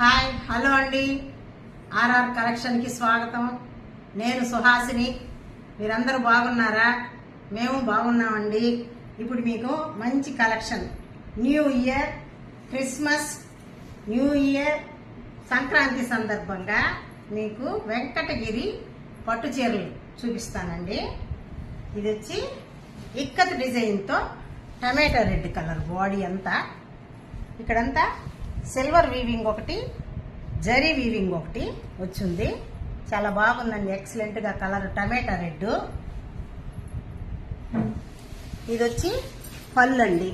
Hi hello అండి. RR కలెక్షన్కి స్వాగతం. నేను సుహాసిని. మీరందరూ బాగున్నారా? మేము బాగున్నామండి. ఇప్పుడు మీకు మంచి collection. New year Christmas new year Sankranti సందర్భంగా మీకు వెంకటగిరి పట్టు చీరలు చూపిస్తానండి. ఇది వచ్చి ఇక్కత్ డిజైన్తో టమాటో రెడ్ కలర్ బాడీ అంతా. ఇక్కడంతా సిల్వర్ వీవింగ్ ఒకటి జరీ వీవింగ్ ఒకటి వచ్చింది. చాలా బాగుందండి ఎక్సలెంట్గా కలర్ టమాటా రెడ్ ఇది వచ్చి పళ్ళు అండి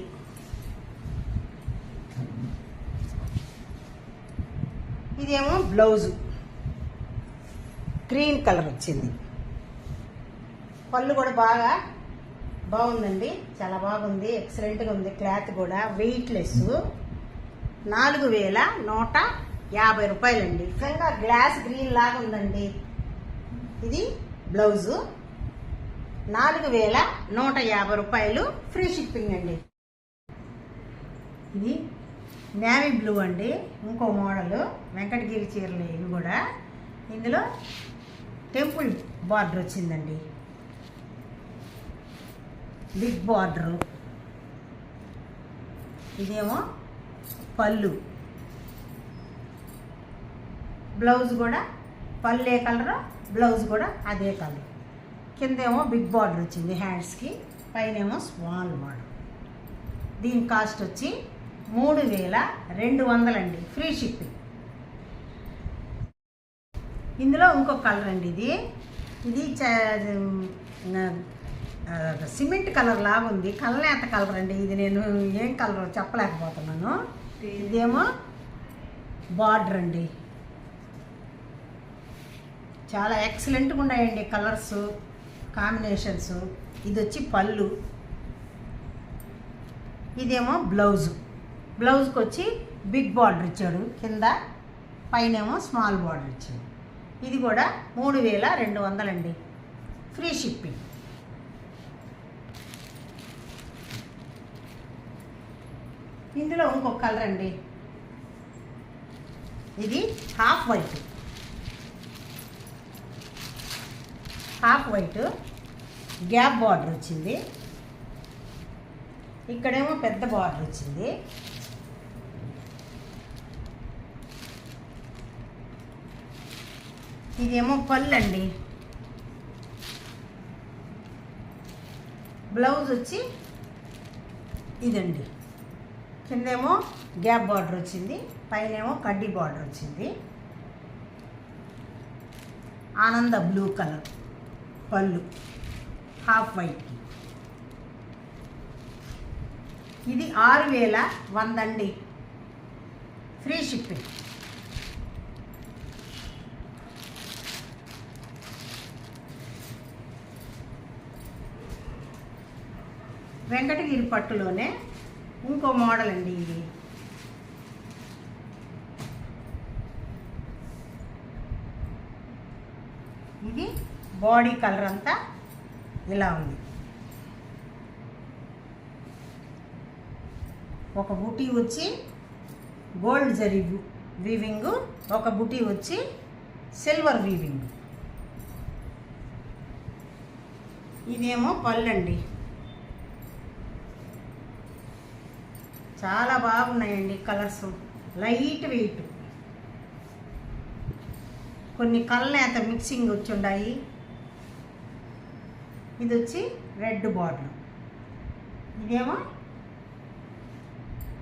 ఇదేమో బ్లౌజు గ్రీన్ కలర్ వచ్చింది. పళ్ళు కూడా బాగా బాగుందండి. చాలా బాగుంది ఎక్సలెంట్గా ఉంది క్లాత్ కూడా వెయిట్లెస్ నాలుగు వేల నూట యాభై రూపాయలండి. నిజంగా గ్లాస్ గ్రీన్ లాగా ఉందండి. ఇది బ్లౌజు. నాలుగు వేల నూట యాభై రూపాయలు ఫ్రీ షిప్పింగ్ అండి. ఇది నేవీ బ్లూ అండి. ఇంకో మోడలు. వెంకటగిరి చీరలు ఇవి కూడా. ఇందులో టెంపుల్ బార్డర్ వచ్చిందండి. Big border. ఇదేమో పళ్ళు. బ్లౌజ్ కూడా పళ్ళు ఏ కలరు బ్లౌజ్ కూడా అదే కలర్. కిందేమో బిగ్ బార్డర్ వచ్చింది హ్యాండ్స్కి పైనేమో స్మాల్ బార్డర్ దీని కాస్ట్ వచ్చి మూడు వేల రెండు వందలండి ఫ్రీ షిప్పింగ్. ఇందులో ఇంకొక కలర్ అండి ఇది. ఇది సిమెంట్ కలర్ లాగా ఉంది. కలనేత కలర్ అండి? ఇది నేను ఏం కలర్ చెప్పలేకపోతున్నాను. ఇదేమో బార్డర్ అండి. చాలా ఎక్సలెంట్గా ఉన్నాయండి కలర్స్ కాంబినేషన్స్. ఇది వచ్చి పళ్ళు. ఇదేమో బ్లౌజు. బ్లౌజ్కి వచ్చి బిగ్ బార్డర్ ఇచ్చాడు. కింద పైనేమో స్మాల్ బార్డర్ ఇచ్చాడు. ఇది కూడా మూడు వేల రెండు వందలండి. Free shipping. ఇందులో ఇంకొక కలర్ అండి. ఇది half white half white gap border వచ్చింది. ఇక్కడేమో పెద్ద బార్డర్ వచ్చింది. ఇదేమో పళ్ళు అండి. బ్లౌజ్ వచ్చి ఇదండి. కిందేమో గ్యాప్ బార్డర్ వచ్చింది పైనేమో కడ్డీ బార్డర్ వచ్చింది. ఆనంద బ్లూ కలర్ పళ్ళు హాఫ్ వైట్. ఇది ఆరు వేల వందండి ఫ్రీ షిప్పింగ్. వెంకటగిరి పట్టులోనే ఇంకో మోడల్ అండి ఇది. ఇది బాడీ కలర్ అంతా ఇలా ఉంది. ఒక బుటీ వచ్చి గోల్డ్ జరీ వీవింగ్ ఒక బుటీ వచ్చి సిల్వర్ వీవింగ్ ఇదేమో పళ్ళండి చాలా బాగున్నాయండి కలర్స్. Light weight. కొన్ని కళ్ళనేత మిక్సింగ్ వచ్చి ఉన్నాయి ఇది వచ్చి రెడ్ బార్డర్. ఇదేమో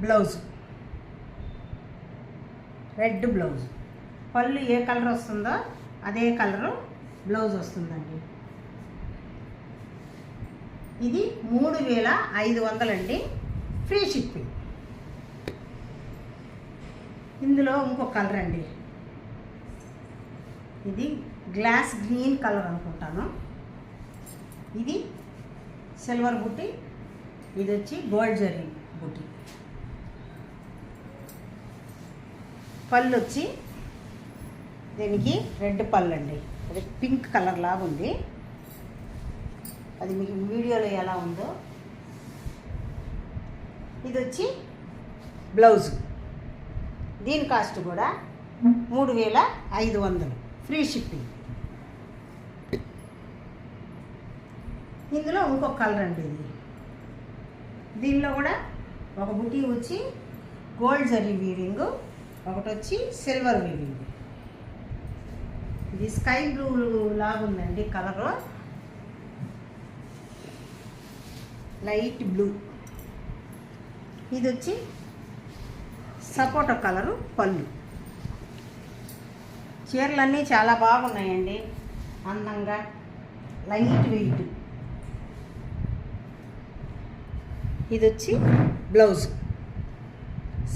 బ్లౌజ్. Red blouse. పళ్ళు ఏ కలర్ వస్తుందో అదే కలరు బ్లౌజ్ వస్తుందండి. ఇది మూడు వేల ఐదు వందలండి. Free shipping. ఇందులో ఇంకో కలర్ అండి. ఇది గ్లాస్ గ్రీన్ కలర్ అనుకుంటాను. ఇది సిల్వర్ బుట్టి ఇది వచ్చి గోల్డ్ జరీ బుట్టి. పళ్ళు వచ్చి దీనికి రెడ్ పళ్ళు అండి. అది పింక్ కలర్ లాగా ఉంది. అది మీకు వీడియోలో ఎలా ఉందో. ఇది వచ్చి బ్లౌజ్ దీని కాస్ట్ కూడా మూడు వేల ఐదు వందలు. Free shipping. ఇందులో ఇంకొక కలర్ అండి ఇది. దీనిలో కూడా ఒక బుటీ వచ్చి గోల్డ్ జరీ వీవింగ్ ఒకటి వచ్చి సిల్వర్ వీవింగ్. ఇది స్కై బ్లూ లాగుందండి కలరు. Light blue. ఇది వచ్చి సపోటా కలరు పళ్ళు. చీరలన్నీ చాలా బాగున్నాయండి. అందంగా లైట్ వెయిట్. ఇది వచ్చి బ్లౌజ్.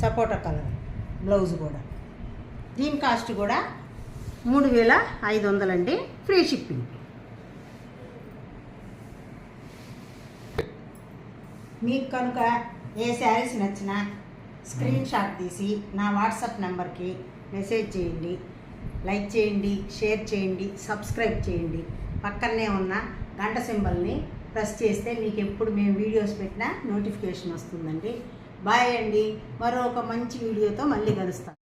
సపోటా కలర్ బ్లౌజ్ కూడా. దీని కాస్ట్ కూడా మూడు వేల ఐదు వందలండి. Free shipping. మీకు కనుక ఏ శారీస్ నచ్చినా స్క్రీన్ షాట్ తీసి నా వాట్సాప్ నెంబర్కి మెసేజ్ చేయండి లైక్ చేయండి షేర్ చేయండి సబ్స్క్రైబ్ చేయండి. పక్కనే ఉన్న గంట సింబల్ని ప్రెస్ చేస్తే మీకు ఎప్పుడు మేము వీడియోస్ పెట్టినా నోటిఫికేషన్ వస్తుందండి. బాయ్ అండి. మరో ఒక మంచి వీడియోతో మళ్ళీ కలుస్తాం.